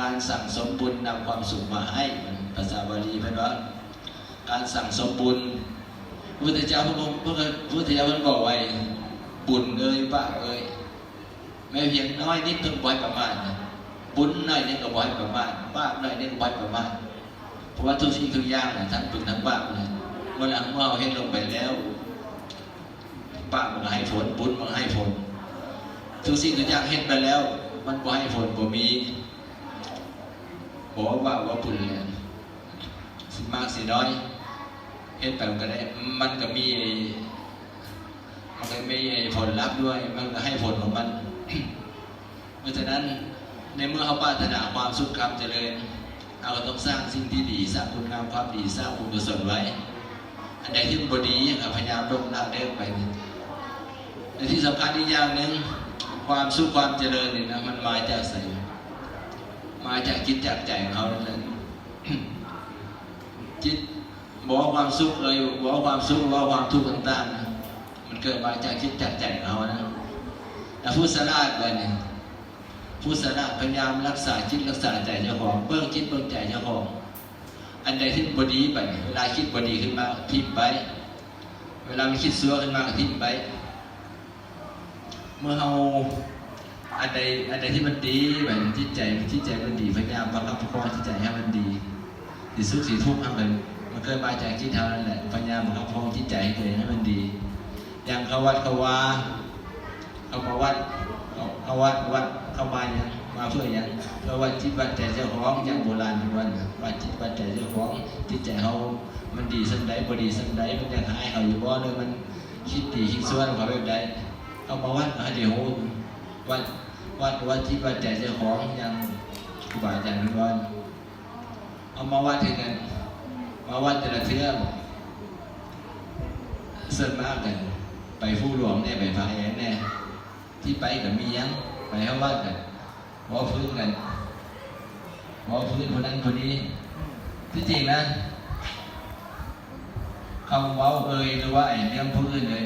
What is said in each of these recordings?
การสั่งสมบุญนำความสุขมาให้ภาษาบาลีเป็นว่า การสั่งสมบุญพระพุทธเจ้าพระองค์พระพุทธเจ้าท่านบอกไว้บุญเอ่ยบาปเอ่ยแม้เพียงน้อยนิดเพิ่งบ่อยประมาณบุญน้อยนิดก็บ่อยประมาณบาปน้อยนิดก็บ่อยประมาณเพราะว่าทุกสิ่งทุกอย่างนะทั้งบุญทั้งบาปนะเมื่อหลังเมื่อเราเห็นลงไปแล้วบาปมันให้ผลบุญมันให้ผลทุกสิ่งทุกอย่างเห็นไปแล้ว มันบ่ให้ผลบ่มี บอกว่าว่าบุญเนี่ยสิมากสิน้อยเห็นไปมันก็ได้ มันก็มีมันก็มีผลลัพธ์ด้วย มันก็ให้ผลของมัน เพราะฉะนั้นในเมื่อเขาปรารถนาความสุขความเจริญเราก็ต้องสร้างสิ่งที่ดีสร้างคุณงามความดีสร้างบุญกุศลไว้ อันใดที่มันบดีก็พยายามลงละเลิกไปในที่สำคัญอีกอย่างหนึ่งความสุขความเจริญเนี่ยนะมันมาจากใส มาจากจิตจากใจของเขานั่นแหละจิตบอกว่าความสุขเลยบอกว่าความสุขบอกว่าความทุกข์ต่างๆนะมันเกิดมาจากจิตจากใจของเขานะแต่ผู้สลาดเลยเนี่ยผู้สลาดพยายามรักษาจิตรักษาใจเจ้าของเบื้องจิตเบื้องใจเจ้าของอันใดที่บดีไปเวลาคิดบดีขึ้นมาทิ้งไปเวลามันคิดซัวขึ้นมาก็ทิ้งไปเมื่อเรา อันใดอันใดที่มันดีแบบจิตใจจิตใจมันดีพยายามประคับประคองจิตใจให้มันดีสีสุขสีทุกข์ให้มันมันเกิดมาจากจิตเท่านั้นแหละพยายามประคับประคองจิตใจให้ตัวเองให้มันดี อย่างเขาวัดเขาว่าเขามาวัดเขาขาวัดวัดเข้ามาอย่างมาเพื่ออย่างเพื่อวัดจิตวัดใจเจ้าของอย่างโบราณทุกวันวัดจิตวัดใจเจ้าของจิตใจเขามันดีสันใดบดีสันใดมันยังหายเขาอยู่บ่เลยมันคิดดีคิดส่วนเขาแบบใดเอามาวัดเอาเดี๋ยววัด วัดวัดจิตวัดใจเจ้าของย่างครูบาอาจารย์ทุกวันเอามาวัดให้กันมาวัดแต่ละเทื่อเส่วนมากกัน ไปผู้หลวงเนี่ยไปพาแอนเนี่ยที่ไปกับมียังไปเข้าวัดกันวอพื้นกันวอพื้นคนนั้นคนนี้ที่จริงนะคำเว้าเอ่ยหรือว่าไอ้เลี้ยงผู้อื่นเลย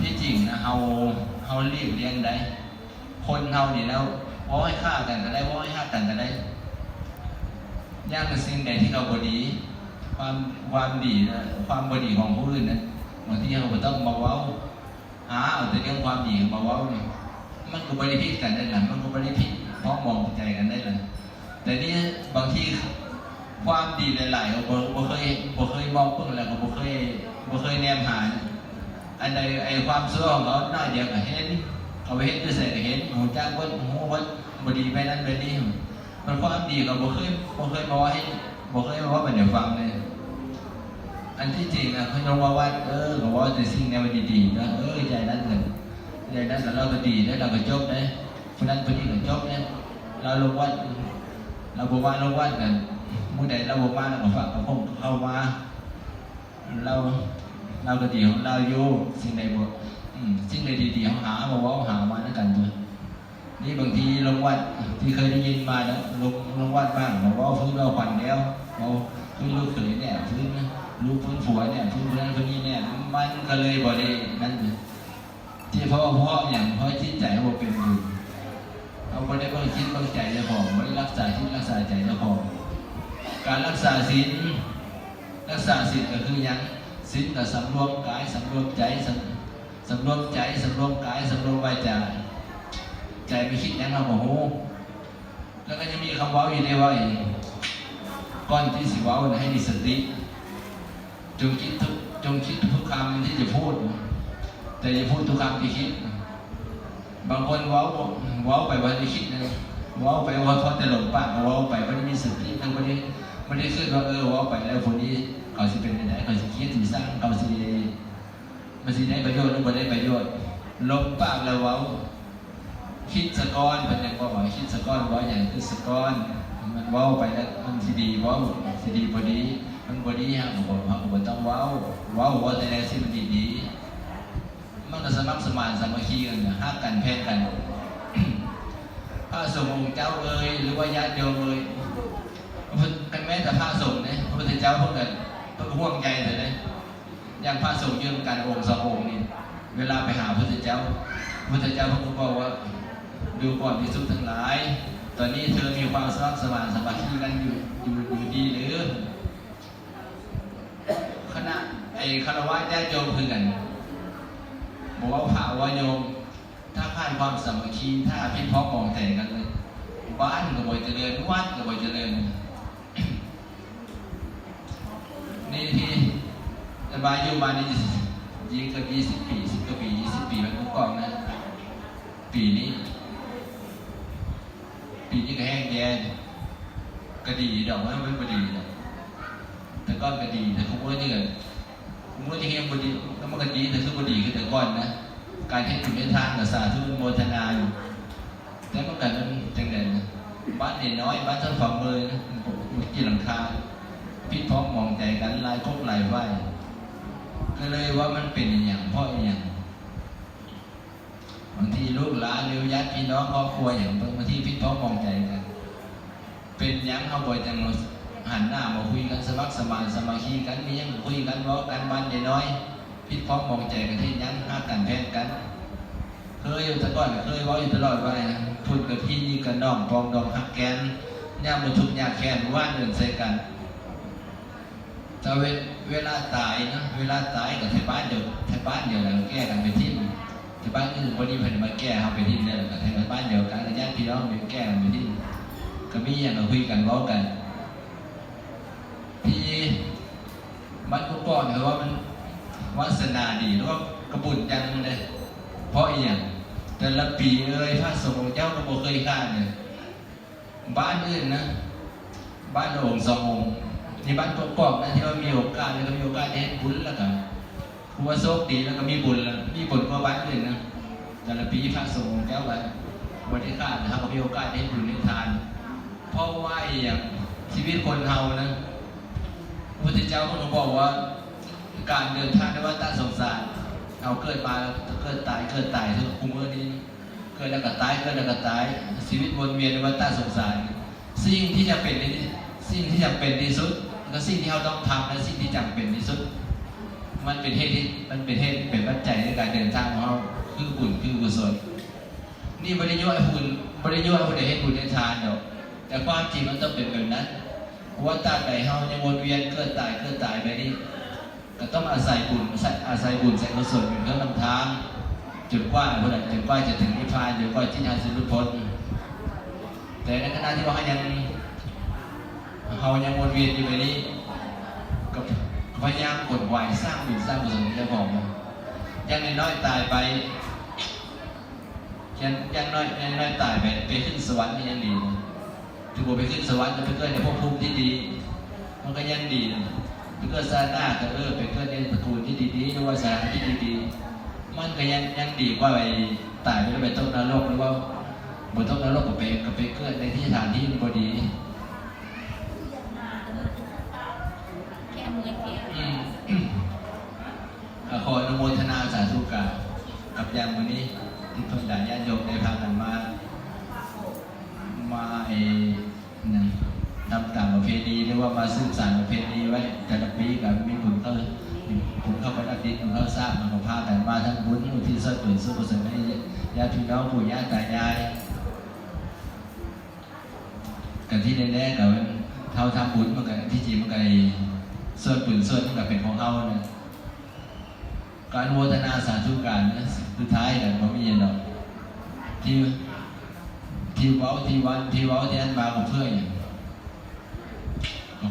ที่จริงนะเฮาเฮาเรียกเลี้ยงได้ คนเฮาเนี่ยแล้วว้าให้ฆ่ากันก็ได้ว้าให้ฆ่ากันก็ได้ย่างเป็นสิ่งใดที่เราบดี ความความดีนะความบดีของผู้อื่นนะบางทีเราต้องมาเว้าหาเอาแต่เรื่องความดีมาเว้าเนี่ยมันก็บริพิษกันได้หละมันก็บริพิษมองมองใจกันได้เลยแต่นี่บางทีความดีหลายๆเราบ่เคยบ่เคยมองเพิ่งแล้วก็บ่เคยบ่เคยแนมหาอันใดไอ้ความชั่วของเขาน้อยเดียวก็เห็น เขาไปเห็นด้วยใส่เห็นหูจ้างว่าหูว่าบดีไปนั้นไปนี่มันความดีก็บ่เคยบ่เคยมาว่าให้บ่เคยมาว่าเป็นเดี๋ยวฟังเลยอันที่จริงนะเขายกว่าว่าเออเขาว่าจะสิ่งแนวดีๆนะเออใจนั้นเลยใจนั้นเราก็ดีแล้วเราก็จบนะคนนั้นคนนี้ก็จบนะเราลงวัดเราบอกว่าลงวัดกันมื่อใดเราบอกว่าเราก็ฝากกับพงเข้ามาเราเราก็ดีของเราอยู่สิ่งใดบ่ อืมสิ่งใดดีๆเขาหาบอกว่าหามาด้วยกันตัวยนี่บางทีลงวัดที่เคยได้ยินมานะลงลงวัดบ้างบอกว่าพื้นเราขวัญแล้วเราพื้นลูกเขยเนี่ยพื้นลูกพื้นผัวเนี่ยพื้นพื้นพื้นนี้เนี่ยมันก็เลยบ่ได้นั่นเลยที่เพราะว่าเพราะอย่างเพราะจิตใจเราเป็นบุญเราไม่ได้ต้องคิดต้องใจเจ้าของไม่ได้รักษาจิตรักษาใจเจ้าของการรักษาศีลรักษาศีลก็คือยังศีลก็สำรวมกายสำรวมใจสำ สำรวมใจสำรวมกายสำรวมวาจาใจไม่คิดยังเราโมโหแล้วก็จะมีคำว้าอยู่ในว่าอีกก่อนที่สิว้าให้มีสติ จงคิดทุกจงคิดทุกคำที่จะพูด แต่อย่าพูดทุกคำที่คิด บางคนว้าว้าไปวันที่คิดนะว้าไปว่าเขาจะหลงปากว้าไปวันนี้มีสติทั้งวันนี้วันนี้ขึ้นว่าเออว้าไปแล้วคนนี้เขาสิเป็นยังไงเขาสิคิดสิสร้างเขาสิ มันสิได้ประโยชน์หรือไม่ได้ประโยชน์ลงปากแล้วเว้าคิดสะก้อนเป็นยังว่าคิดสะก้อนว้าอย่างคือสะก้อนมันเว้าไปแล้วมันสิดีเว้าสิดีพอดีมันบอดี้ฮะผมบอกว่าผมต้องเว้าวว้าว่าแต่แรกที่มันดีดีมันก็สมัครสมานสามัคคีกันฮักกันแพ้กันพระสงฆ์องค์เจ้าเอ่ยหรือว่าญาติโยมเอ่ยกันแม้แต่พระสงฆ์เนี่ยพระพุทธเจ้าพิ่งกันพิ่งห่วงใจแต่เลยนะ อย่างพระสงฆ์ยืมกันองค์สององค์นี่เวลาไปหาพระเจ้าพระเจ้าเพิ่งบอกว่าดูก่อนพิสุทั้งหลาย ตอนนี้เธอมีความสมัครสมานสามัคคีกันอยู่อยู่อยู่ดีหรือคณะไอ้คารวะญาติโยมคือนบอกว่าพระว่าโยม ถ้าผ่านความสามัคคีถ้าพี่พ้องมองแต่งกันเลยบ้านก็บ่อยเจริญวัดก็บ่อยเจริญนี่ที่ บายอยู่มานี่ยิงกับยี่สิบปีสิบกว่าปียี่สิบปีมันก็กองนะ ปีนี้ ปีนี้ก็แห้งแย่ก็ดีดอกไม้มันก็ดีนะแต่ก้อนก็ดีแต่คุ้มว่านี่กันคุ้มว่าที่แห้งก็ดีก็มันก็ดีแต่คือก็ดีคือแต่ก้อนนะ การให้คุณให้ทานกับสาธุโมทนาอยู่แต่มันกันมันจังเด่นนะบ้านนี่น้อยบ้านท่าฝ่ามือนะกี่หลังคาพี่พ้องมองใจกันลายคบลายไหว ก็เลยว่ามันเป็นอย่างเพราะอย่างบางทีลูกหลานหรือญาติพี่น้องครอบครัวอย่างบางทีพี่พ้องมองใจกันเป็นยังเขาบ่อยจังหันหน้ามาคุยกันสมัครสมานสมาคีกันมียังคุยกันบอกกันบ้านน้อยพี่พ้องมองใจกันที่ยังห้ากันแพทกันเคยอยู่แต่ก่อนเคยว่าอยู่ตลอดว่าพูดกับพี่นี่กันน้องปองดองหักแกนย่ามบรรทุกยาแค้นว่านเดินใส่กัน แต่เวลาตายนะเวลาตายกับไทยบ้านเดียวไทยบ้านเดียวแล้วแก้กันไปทิ้งไทยบ้านอื่นวันนี้เพิ่นมาแก้เขาไปทิ้งเนี่ยกับไทยบ้านเดียวกันญาติพี่น้องไปแก้กันไปทิ้งก็มีอย่างเราคุยกันเว้ากันที่มันก็ก่อนเนี่ยว่ามันวาสนาดีหรือว่ากระบุญยังเลยเพราะอีหยังแต่ละปีเอ้ยพระสงฆ์เจ้าก็บ่เคยข้านเลยบ้านอื่นนะ บ้านองค์สององค์ ที่บ้านกกอกนะที่ว่ามีโอกาสแล้วก็มีโอกาสได้เห็นบุญแล้วก็ผู้ว่าโชคดีแล้วก็มีบุญแล้วมีบุญกว่าบ้านอื่นนะแต่ละปีพระสงฆ์เจ้าไปบริการนะครับก็มีโอกาสได้เห็นบุญในทาน เพราะว่าอย่างชีวิตคนเฮานะพระพุทธเจ้าก็บอกว่า การเดินทางในวัฏสงสารเอาเกิดมาแล้วเกิดตายเกิดตายทุกคุมเมื่อนี้เกิดแล้วก็ตายเกิดแล้วก็ตาย ชีวิตวนเวียนในวัฏสงสาร สิ่งที่จะเป็นสิ่งที่จะเป็นที่สุด และสิ่งที่เราต้องทำและสิ่งที่จำเป็นที่สุด มันเป็นเหตุที่มันเป็นเหตุเป็นปัจจัยในการเดินทางของเราคือบุญคือกุศลนี่บริยุให้บุญบริยุให้บุญได้ให้บุญได้ทานเดียวแต่ความจริงมันต้องเป็นแบบนั้นว่าตาบใดเฮายังวนเวียนเกิดตายเกิดตายไปนี่ก็ต้องอาศัยบุญอาศัยบุญใส่กุศลเป็นเครื่องนำทางจนกว่าคนจนกว่าจะถึงนิพพานจนกว่าที่จะสิ้นพ้นแต่ในขณะที่เรายัง เรายังวนเวียนอยู่แบบนี้ก็พยายามกดไหวสร้างบุญสร้างกุศลจะบอกมายังน้อยตายไปยังยังน้อยยังน้อยตายไปไปขึ้นสวรรค์นี่ยังดีนะถือว่าไปขึ้นสวรรค์จะไปเกิดในภพภูมิที่ดี มันก็ยังดีนะไปเกิดซาหน้าก็เออไปเกิดในตระกูลที่ดีๆหรือว่าสถานที่ดีๆมันก็ยังยังดีกว่าไปตายไปแล้วไปตกนรกหรือว่าบนต้องนรกกับไปกับไปเกิดในที่สถานที่พอดี แค่มือแค่ อืมอะขออนุโมท นาสกับกับยามวันนี้ที่เพิ่งด่าญาติโยมได้พากันมา มาไอ้นั่นทำตามประเพณีหรือว่ามาสืบสานประเพณีไว้แต่ละปีกับมีบุญเขาบุญเข้าไปดักดินบุญเข้าสร้างมันก็พากันมาทั้งบุญอุทิศส่วนบุญส่วนกุศลให้ญาติพี่น้องปู่ย่าตายายกันที่แน่ๆกับเท่าทำบุญมันก็ที่จริงมันก็ไอ้ส่วนบุญส่วนมันก็เป็นของเฮาเนะ การโมทนาสาธุการนะสุดท้ายกันบ่มีหยังดอกที่ที่ว้าที่วันที่ว้าที่นั้นมาของเพื่อนอย่าง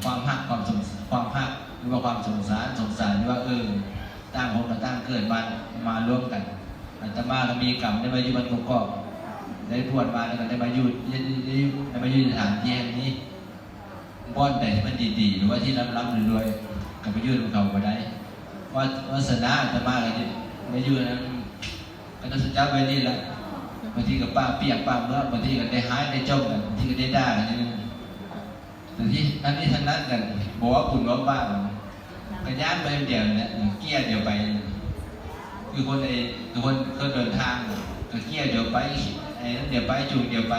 ความฮักความสงความฮักหรือว่าความสงสารสงสารที่ว่าเออตั้งคนกับตั้งเกิดมามาร่วมกันอาตมาก็มีกรรมได้มาอยู่บนกกอกได้บวชมาแล้วก็ได้มาอยู่ได้ได้มาอยู่ในสถานที่แห่งนี้บ้านแต่ที่มันดีๆหรือว่าที่ร่ำๆรวยๆก็ไปอยู่กับเขาก็ได้ ว่าวาสนาจะมากันนี่ไม่อยู่นั้นก็ต้องสุดจ้าไปนี่แหละบางทีกับป้าเปียกป้าเมื่อบางทีก็ได้หายได้จมกันบางทีก็ได้ด่ากันนี่แต่ที่อันนี้ทั้งนั้นกันบอกว่าคุณว่าบ้าก็ย้านไปเดียวเนี่ยเกี้ยเดียวไป คือคนไอ้คือคนเคยเดินทางก็เกี้ยเดียวไปไอ้นั่นเดียวไปจูงเดียวไป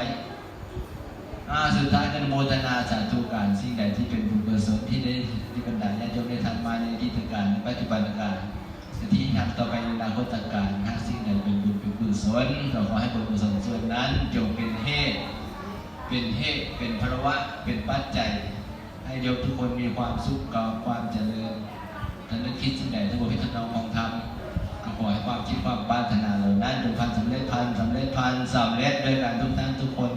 อ่าสุดท้ายกันโมทนาสาธุการสิ่งใดที่เป็นบุญกุศลที่ได้ที่บรรดาญาติโยมได้ทำมาในอดีตการในปัจจุบันการที่ทำต่อไปในอนาคตการหากสิ่งใดเป็นบุญเป็นกุศลเราขอให้บุญกุศลส่วนนั้นจงเป็นเหตุเป็นเหตุเป็นภาวะเป็นปัจจัย ให้โยมทุกคนมีความสุขกับความเจริญท่านนึกคิดสิ่งใดทั้งหมดที่ท่านน้องมองทำก็ขอให้ความคิดความปรารถนาเหล่านั้นจงพันสำเร็จพันสำเร็จพันสำเร็จด้วยกันทุกท่านทุกคน